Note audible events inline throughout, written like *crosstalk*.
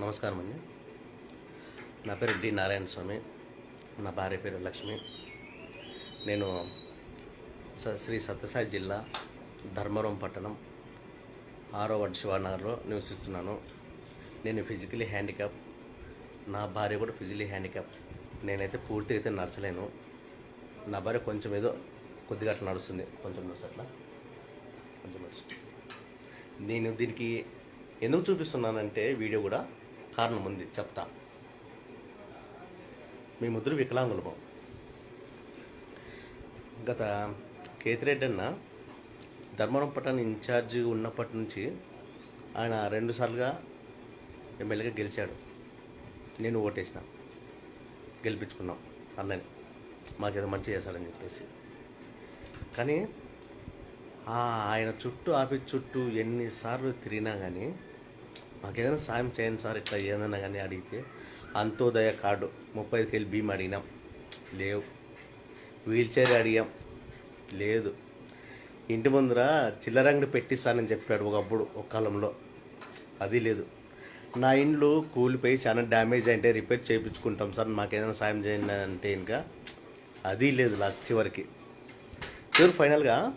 నమస్కారం అండి. నా పేరు డి నారాయణ స్వామి. నా భార్య పేరు లక్ష్మి. నేను శ్రీ సత్యసాయి జిల్లా ధర్మవరం పట్టణం ఆరో వార్డు శివానగర్లో నివసిస్తున్నాను. నేను ఫిజికలీ హ్యాండిక్యాప్. నా భార్య కూడా ఫిజికలీ హ్యాండిక్యాప్. నేనైతే పూర్తిగా అయితే నడచలేను. నా భార్య కొంచెం ఏదో కొద్దిగా అట్లా నడుస్తుంది. కొంచెం నడుస్తుంది అట్లా. కొంచెం నడుస్తుంది. నేను దీనికి ఎందుకు చూపిస్తున్నానంటే వీడియో కూడా కారణం ఉంది చెప్తా. మీ ముద్ర వికలాంగులము గత కేతిరెడ్డి అన్న ధర్మవరం పట్టణ ఇన్ఛార్జ్ ఉన్నప్పటి నుంచి ఆయన రెండుసార్లుగా ఎమ్మెల్యేగా గెలిచాడు. నేను ఓటేసిన. గెలిపించుకున్నాం అన్నని మాకేదో మంచి చేశాడని చెప్పేసి. కానీ ఆ ఆయన చుట్టూ ఆఫీస్ చుట్టూ ఎన్నిసార్లు తిరిగినా కానీ మాకేదైనా సాయం చేయండి సార్ ఇట్లా ఏదైనా కానీ అడిగితే. అంత్యోదయ కార్డు ముప్పై ఐదు కేజీ భీమ్ అడిగినాం. లేవు. వీల్ చైర్ అడిగాం. లేదు. ఇంటి ముందర చిల్లరంగడి పెట్టిస్తానని చెప్పాడు ఒకప్పుడు ఒక కాలంలో. అది లేదు. నా ఇండ్లు కూలిపోయి చాలా డ్యామేజ్ అంటే రిపేర్ చేయించుకుంటాం సార్ మాకేదైనా సాయం చేయండి అంటే ఇంకా అది లేదు లాస్ట్ చివరికి. చివరి ఫైనల్గా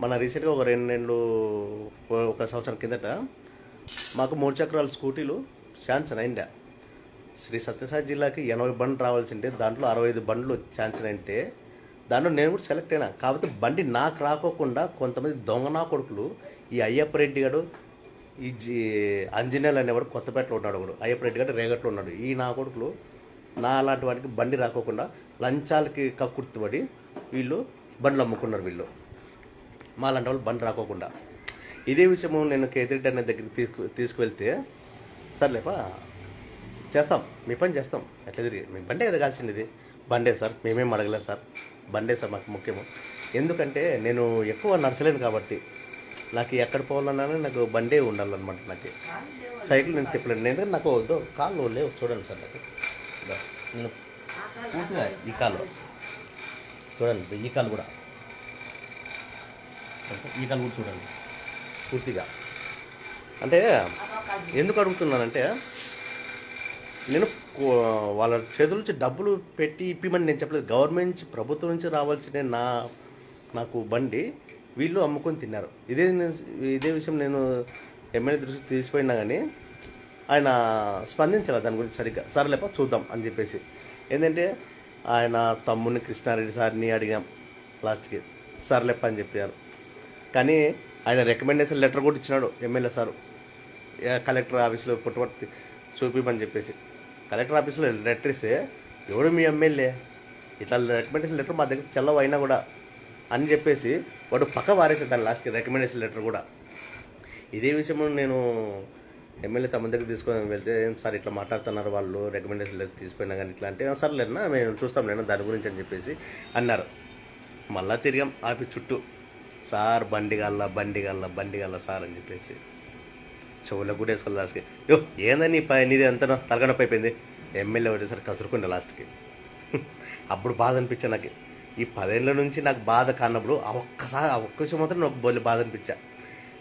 మన రీసెంట్గా ఒక రెండు రెండు ఒక సంవత్సరం కిందట మాకు మూడు చక్రాల స్కూటీలు శాంక్షన్ అయిందా శ్రీ సత్యసాయి జిల్లాకి ఎనభై బండ్లు రావాల్సింటే దాంట్లో అరవై ఐదు బండ్లు శాంక్షన్ అంటే దాంట్లో నేను కూడా సెలెక్ట్ అయినా. కాకపోతే బండి నాకు రాకోకుండా కొంతమంది దొంగ నా కొడుకులు ఈ అయ్యప్ప రెడ్డి గారు ఈ జి అంజనేయులు అనేవాడు కొత్తపేటలో ఉన్నాడు ఒకడు. అయ్యప్ప రెడ్డి గారు రేగట్లో ఉన్నాడు. ఈ నా కొడుకులు నా అలాంటి వాడికి బండి రాకోకుండా లంచాలకి కక్కుర్తిపడి వీళ్ళు బండ్లు అమ్ముకున్నారు వీళ్ళు. మా లాంటి వాళ్ళు బండి రాకోకుండా. ఇదే విషయము నేను కేతిరెడ్డి అనే దగ్గరికి తీసుకు తీసుకువెళ్తే సర్లేపా చేస్తాం మీ పని చేస్తాం. ఎట్లా తిరిగి? మీ బండే కదా కాల్చింది ఇది బండే సార్ మేమేం అడగలేదు సార్. బండే సార్ మాకు ముఖ్యము. ఎందుకంటే నేను ఎక్కువ నడచలేను కాబట్టి నాకు ఎక్కడ పోవాలన్నా నాకు బండే ఉండాలన్నమాట నాకు. సైకిల్ నేను తిప్పలేను. నేను నాకు వద్దు. కాళ్ళు లేవు. చూడండి సార్ నాకు. నేను పూర్తిగా ఈ కాలు. చూడండి ఈ కాలు కూడా. ఈ కాలు కూడా చూడండి. పూర్తిగా. అంటే ఎందుకు అడుగుతున్నానంటే నేను వాళ్ళ చేతుల నుంచి డబ్బులు పెట్టి ఇప్పిమని నేను చెప్పలేదు. గవర్నమెంట్ నుంచి ప్రభుత్వం నుంచి రావాల్సిన నా నాకు బండి వీళ్ళు అమ్ముకొని తిన్నారు. ఇదే ఇదే విషయం నేను ఎమ్మెల్యే దృష్టి తీసిపోయినా కానీ ఆయన స్పందించాలి దాని గురించి సరిగ్గా. సరేలేప చూద్దాం అని చెప్పేసి. ఏంటంటే ఆయన తమ్ముని కృష్ణారెడ్డి సార్ని అడిగాం లాస్ట్కి. సర్లేప్ప అని చెప్పారు. కానీ ఆయన రికమెండేషన్ లెటర్ కూడా ఇచ్చినాడు ఎమ్మెల్యే సారు. కలెక్టర్ ఆఫీస్లో పుట్టుబడి చూపిమని చెప్పేసి. కలెక్టర్ ఆఫీస్లో లెటర్ ఇస్తే ఎవడు మీ ఎమ్మెల్యే? ఇట్లా రికమెండేషన్ లెటర్ మా దగ్గర చెల్లవు అయినా కూడా అని చెప్పేసి వాడు పక్క వారేసాడు దాని లాస్ట్కి రికమెండేషన్ లెటర్ కూడా. ఇదే విషయం నేను ఎమ్మెల్యే తమ దగ్గర తీసుకొని వెళ్తే ఏం సార్ ఇట్లా మాట్లాడుతున్నారు వాళ్ళు? రికమెండేషన్ లెటర్ తీసుకున్నా కానీ ఇట్లా అంటే సర్లేనా మేము చూస్తాం లేనా? దాని గురించి అని చెప్పేసి అన్నారు. మళ్ళా తిరిగాం ఆఫీస్ చుట్టూ. సార్ బండి బండిగల్ల బండిగల్ల బండి సార్ అని చెప్పేసి చెవులకు కూడా వేసుకోవాలి లాస్ట్కి యో ఏందని పై నీది ఎంత తలగడపు అయిపోయింది. ఎమ్మెల్యే వచ్చేసరికి కసురుకుండే లాస్ట్కి *laughs* అప్పుడు బాధ అనిపించా నాకు. ఈ పదేళ్ళ నుంచి నాకు బాధ కానప్పుడు ఆ ఒక్కసారి ఆ ఒక్క విషయం మాత్రం నాకు బోలి బాధ అనిపించా.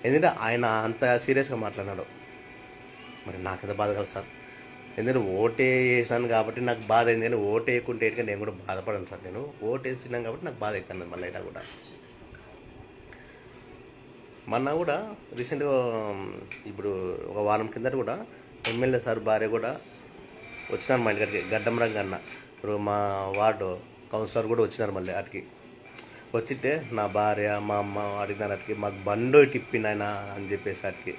ఎందుకంటే ఆయన అంత సీరియస్గా మాట్లాడినాడు. మరి నాకేదో బాధ కదా సార్. ఎందుకంటే ఓటే వేసినాను కాబట్టి నాకు బాధ అయింది. కానీ ఓటు వేయకుంటే ఏంటంటే నేను కూడా బాధపడను సార్. నేను ఓటు వేసినాను కాబట్టి నాకు బాధ అవుతాను మళ్ళీ కూడా. మొన్న కూడా రీసెంట్గా ఇప్పుడు ఒక వారం కిందట కూడా ఎమ్మెల్యే సార్ భార్య కూడా వచ్చినారు మా ఇంటికి గడ్డం రంగన్న. ఇప్పుడు మా వార్డు కౌన్సిలర్ కూడా వచ్చినారు మళ్ళీ అటుకి. వచ్చితే నా భార్య మా అమ్మ అడిగినారు అటుకి మాకు బండు టిప్పినాయన అని చెప్పేసి అటుకి.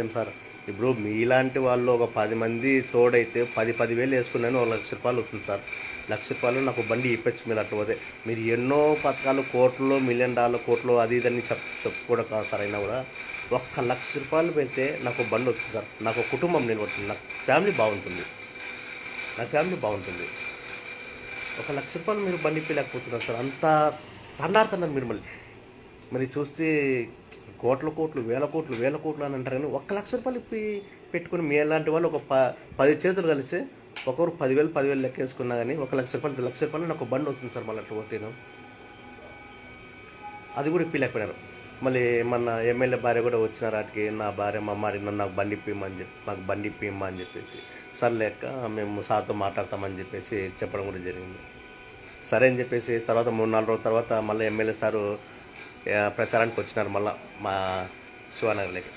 ఏం సార్? ఇప్పుడు మీలాంటి వాళ్ళు ఒక పది మంది తోడైతే పది పదివేలు వేసుకున్నాను ఒక లక్ష రూపాయలు వస్తుంది సార్. లక్ష రూపాయలు నాకు బండి ఇప్పించు మీరు అట్లా పోతే మీరు ఎన్నో పథకాలు కోట్లు మిలియన్ డాలర్ కోట్లు అది ఇదని చెప్ చెప్పుకోవడం కాదు సార్ అయినా కూడా. ఒక్క లక్ష రూపాయలు పెడితే నాకు బండి వస్తుంది సార్. నాకు కుటుంబం నిలబడుతుంది. నాకు ఫ్యామిలీ బాగుంటుంది. నా ఫ్యామిలీ బాగుంటుంది. ఒక లక్ష రూపాయలు మీరు బండి ఇప్పలేకపోతున్నారు సార్. అంత తండాడుతున్నారు మీరు మళ్ళీ. మరి చూస్తే కోట్ల కోట్లు వేల కోట్లు వేల కోట్లు అని అంటారు కానీ ఒక్క లక్ష రూపాయలు ఇప్పి పెట్టుకుని మీ ఎలాంటి వాళ్ళు ఒక ప పది చేతులు కలిసి ఒకరు పదివేలు పదివేలు లెక్క వేసుకున్నా కానీ ఒక లక్ష రూపాయలు లక్ష రూపాయలు నాకు బండి వస్తుంది సార్ మళ్ళీ అట్లా పోతేను అది కూడా ఇప్పలేకపోయినారు మళ్ళీ మన ఎమ్మెల్యే భార్య కూడా వచ్చిన వాటికి నా భార్య మా మరి నన్ను నాకు బండి ఇప్పిమ్మని చెప్పి మాకు బండి ఇప్పిమ్మా అని చెప్పేసి సార్ లెక్క మేము సార్తో మాట్లాడతామని చెప్పేసి చెప్పడం కూడా జరిగింది. సరే అని చెప్పేసి తర్వాత మూడు నాలుగు రోజుల తర్వాత మళ్ళీ ఎమ్మెల్యే సారు ప్రచారానికి వచ్చినారు మళ్ళీ మా శివానగర్లోకి.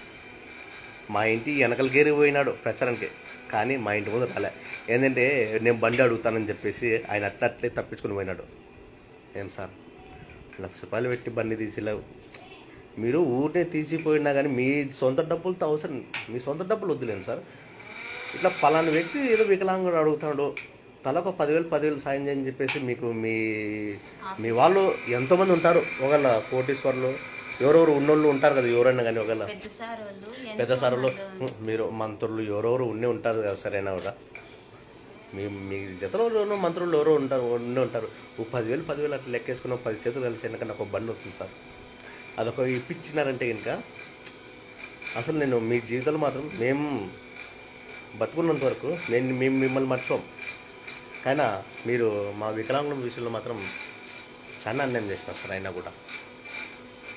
మా ఇంటి వెనకల గేరి పోయినాడు ప్రచారానికి. కానీ మా ఇంటి ముందు రాలే. ఏంటంటే నేను బండి అడుగుతానని చెప్పేసి ఆయన అట్లా అట్లే తప్పించుకుని పోయినాడు. ఏం సార్? లక్ష రూపాయలు పెట్టి బండి తీసిలేవు. మీరు ఊరినే తీసిపోయినా కానీ మీ సొంత డబ్బులతో అవసరం మీ సొంత డబ్బులు వద్దులేండి సార్. ఇట్లా పలానా వ్యక్తి ఏదో వికలాంగుడు అడుగుతాడు. తలకు పదివేలు పదివేలు సాయం చేయని చెప్పేసి మీకు మీ మీ వాళ్ళు ఎంతోమంది ఉంటారు. ఒకళ్ళ కోటీశ్వర్లు ఎవరెవరు ఉన్నోళ్ళు ఉంటారు కదా ఎవరైనా కానీ వాళ్ళు పెద్ద సార్లు. మీరు మంత్రులు ఎవరెవరు ఉండే ఉంటారు కదా సరైనా కూడా. మీ మీ జతలో మంత్రులు ఎవరో ఉంటారు ఉండే ఉంటారు. ఓ పదివేలు పదివేలు అట్లా లెక్కేసుకున్న పది చేతులు కలిసి వెనక నాకు ఒక బండి వస్తుంది సార్. అదొక ఇప్పించినారంటే కనుక అసలు నేను మీ జీవితంలో మాత్రం మేము బతుకున్నంత వరకు నేను మేము మిమ్మల్ని మర్చిపోం. కానీ మీరు మా వికలాంగుల విషయంలో మాత్రం చాలా అన్యాయం చేసినారు సార్ అయినా కూడా.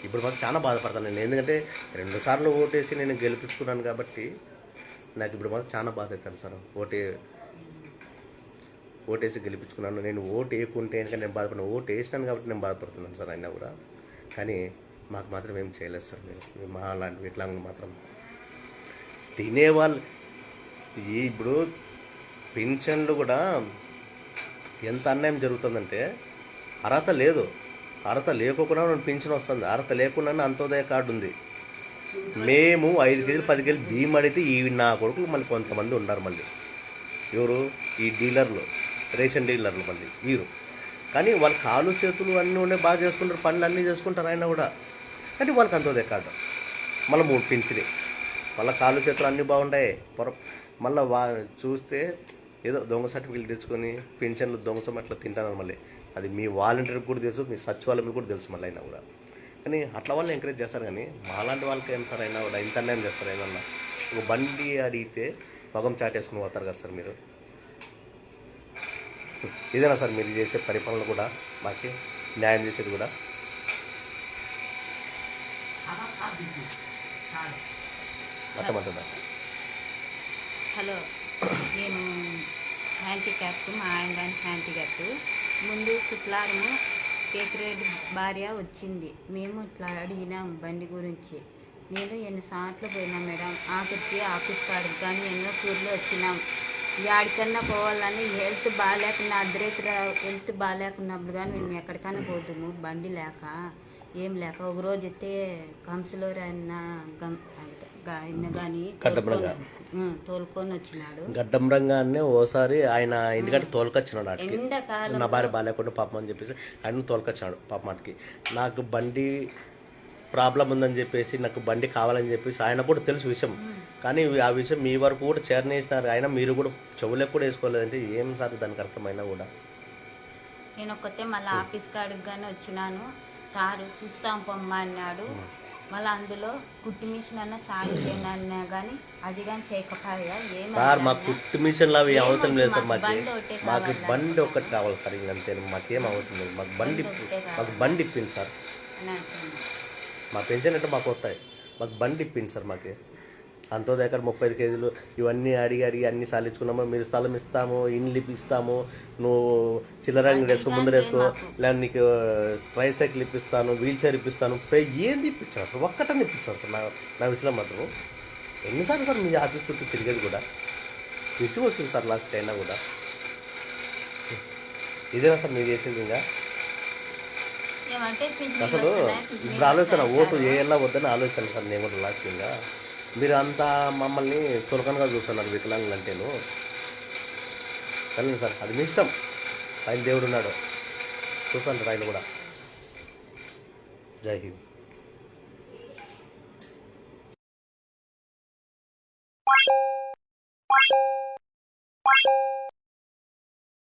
ఇప్పుడు మాకు చాలా బాధపడతాను నేను. ఎందుకంటే రెండుసార్లు ఓటేసి నేను గెలిపించుకున్నాను కాబట్టి నాకు ఇప్పుడు మాత్రం చాలా బాధ అవుతాను సార్. ఓటే ఓటేసి గెలిపించుకున్నాను. నేను ఓటు వేయకుంటే కనుక నేను బాధపడిన. ఓటు వేసినాను కాబట్టి నేను బాధపడుతున్నాను సార్ అయినా కూడా. కానీ మాకు మాత్రం ఏం చేయలేదు సార్ మేము. మా లాంటి వికలాంగులు మాత్రం తినేవాళ్ళు. ఇప్పుడు పెన్షన్లు కూడా ఎంత అన్యాయం జరుగుతుందంటే అర్హత లేదు. అర్హత లేకుండా పింఛన్ వస్తుంది. అర్హత లేకుండా అంత్యోదయ కార్డు ఉంది. మేము ఐదు కేజీలు పది కేజీలు బియ్యం అడిగితే ఈ నా కొడుకులు మళ్ళీ కొంతమంది ఉన్నారు మళ్ళీ. ఎవరు? ఈ డీలర్లు. రేషన్ డీలర్లు మళ్ళీ వీరు. కానీ వాళ్ళ కాళ్ళు చేతులు అన్నీ ఉండే బాగా చేసుకుంటారు పనులు అన్నీ చేసుకుంటారు ఆయన కూడా. కానీ వాళ్ళకి అంత కార్డు మళ్ళీ మూడు పింఛని మళ్ళీ కాళ్ళు చేతులు అన్నీ బాగుంటాయి పొర మళ్ళీ వా చూస్తే ఏదో దొంగ సర్టిఫికేట్ తెచ్చుకొని పెన్షన్లు దొంగసం అట్లా తింటాను మళ్ళీ. అది మీ వాలంటీర్కి కూడా తెలుసు మీ సచివాలయం కూడా తెలుసు మళ్ళీ అయినా కూడా. కానీ అట్లా వాళ్ళు ఎంకరేజ్ చేస్తారు కానీ మాలాంటి వాళ్ళకి ఏం సార్ అయినా కూడా ఇంత అన్యాయం చేస్తారు ఏమన్నా? ఒక బండి అడిగితే మగం చాటేసుకుని పోతారు కదా సార్ మీరు. ఏదైనా సార్ మీరు చేసే పరిపాలన కూడా మాకు న్యాయం చేసేది కూడా. హలో నేను హ్యాండిక్యాప్ మా ఆయన గారి. హ్యాండిక్యాప్ ముందు శుక్లారము కేకిరెడ్డి భార్య వచ్చింది. మేము ఇట్లా అడిగినాం బండి గురించి. నేను ఎన్నిసార్లు పోయినా మేడం ఆఖరికి ఆఫీస్ కాడికి కానీ ఎన్నో టూర్లు వచ్చినాం. యాడికన్నా పోవాలని హెల్త్ బాగాలేకున్నా అర్ధరేత్ర హెల్త్ బాగాలేకున్నప్పుడు కానీ మేము ఎక్కడికైనా పోతాము బండి లేక ఏం లేక. ఒక రోజు అయితే కంసులూరు ఆయన కానీ. తోలుకొని వచ్చినాడు. గడ్డం రంగానే ఓసారి ఆయన ఇంటికంటే తోలుకొచ్చినాడు ఎండాకాలం నా భార్య బాగాలేకుండా పాపం అని చెప్పేసి ఆయన తోలుకొచ్చాడు పాపం ఆడికి. నాకు బండి ప్రాబ్లం ఉందని చెప్పేసి నాకు బండి కావాలని చెప్పేసి ఆయన కూడా తెలుసు విషయం. కానీ ఆ విషయం మీ వరకు కూడా చేరనేసినారు ఆయన మీరు కూడా చెవులకు కూడా వేసుకోలేదంటే ఏం సార్ దానికి అర్థమైనా కూడా? నేను ఒక్కతే మళ్ళీ ఆఫీస్ కాడికి కానీ వచ్చినాను. సార్ చూస్తాం పొమ్మా అన్నాడు. మళ్ళీ అందులో కుట్టి మిషన్ అన్న సాగు చేయనన్నా కానీ అది కానీ చేయకపోయా? ఏం సార్ మాకు కుట్టు మిషన్లు అవి అవసరం లేదు సార్ మాకు బండి ఒకటే మాకు బండి ఒక్కటి కావాలి సార్ ఇంకంతే మాకేం అవసరం లేదు. మాకు బండి ఒకటే మాకు బండి ఇప్పింది సార్. అని మా పెన్షన్ అంటే మాకు వస్తాయి. మాకు బండి ఇప్పింది సార్ మాకు. అంతో దగ్గర ముప్పై ఐదు కేజీలు ఇవన్నీ అడిగి అడిగి అన్ని సాలించుకున్నాము మీరు స్థలం ఇస్తాము ఇండ్లు ఇప్పిస్తాము నువ్వు చిల్లర అంగడి వేసుకో ముందర వేసుకో లేదా నీకు ట్రై సైకిల్ ఇప్పిస్తాను వీల్ చైర్ ఇప్పిస్తాను. ఏంది ఇప్పించాను సార్? ఒక్కటని ఇప్పించాను సార్? నా నా విషయంలో మాత్రం ఎన్నిసార్లు సార్ మీ ఆఫీస్ చుట్టూ తిరిగేది కూడా? విసుగు వచ్చింది సార్ లాస్ట్ అయినా కూడా. ఇదేనా సార్ మీరు చేసింది ఇంకా? అసలు ఇప్పుడు ఆలోచన ఓటు వేయాలా వద్దని ఆలోచన సార్ నేను కూడా లాస్ట్ ఇంకా మీరు అంతా మమ్మల్ని చులకనగా చూస్తున్నారు వికలాంగులు అంటేను. కానీ సార్ అది మీ ఇష్టం. ఆయన దేవుడు ఉన్నాడు చూస్తాను ఆయన కూడా. జై హింద్.